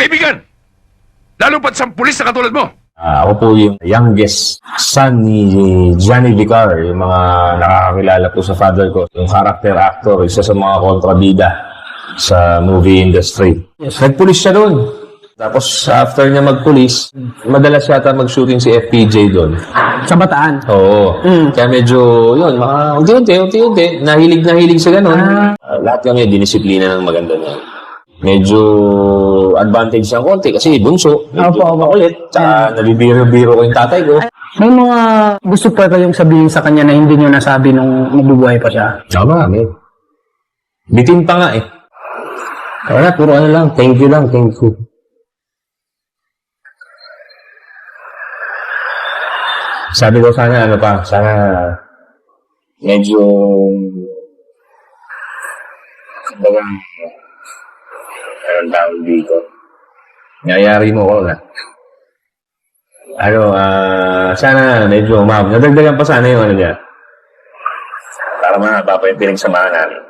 kaibigan. Lalo pat sa pulis na katulad mo. Ah, ako po yung youngest son ni Johnny Vicar, yung mga nakakakilala po sa father ko. Yung character actor, isa sa mga kontrabida sa movie industry. Yes, nagpulis siya doon. Tapos after niya magpulis, madalas yata mag-shooting si FPJ doon. Sa Bataan. Oo. Kaya medyo, yun, mga unti-unti, unti-unti, nahilig na hilig sa ganun. Ah, lahat kami, dinisiplina ng maganda niya. Medyo advantage ng konti kasi bunso, Opo, opo. makulit, tsaka nabibiro-biro ko yung tatay ko. May mga gusto pa kayong sabihin sa kanya na hindi nyo nasabi nung nabubuhay pa siya. Tama, may. Bitin pa nga eh. Wala, puro ano lang, thank you lang, thank you. Sabi ko sana ano pa, sana medyo kumbaga anong tawag dito. Nangyayari mo ko na. Ano, ah, sana medyo umab. Nadagdagan pa sana yung ano niya. Para mahaba pa yung pinagsamahan namin.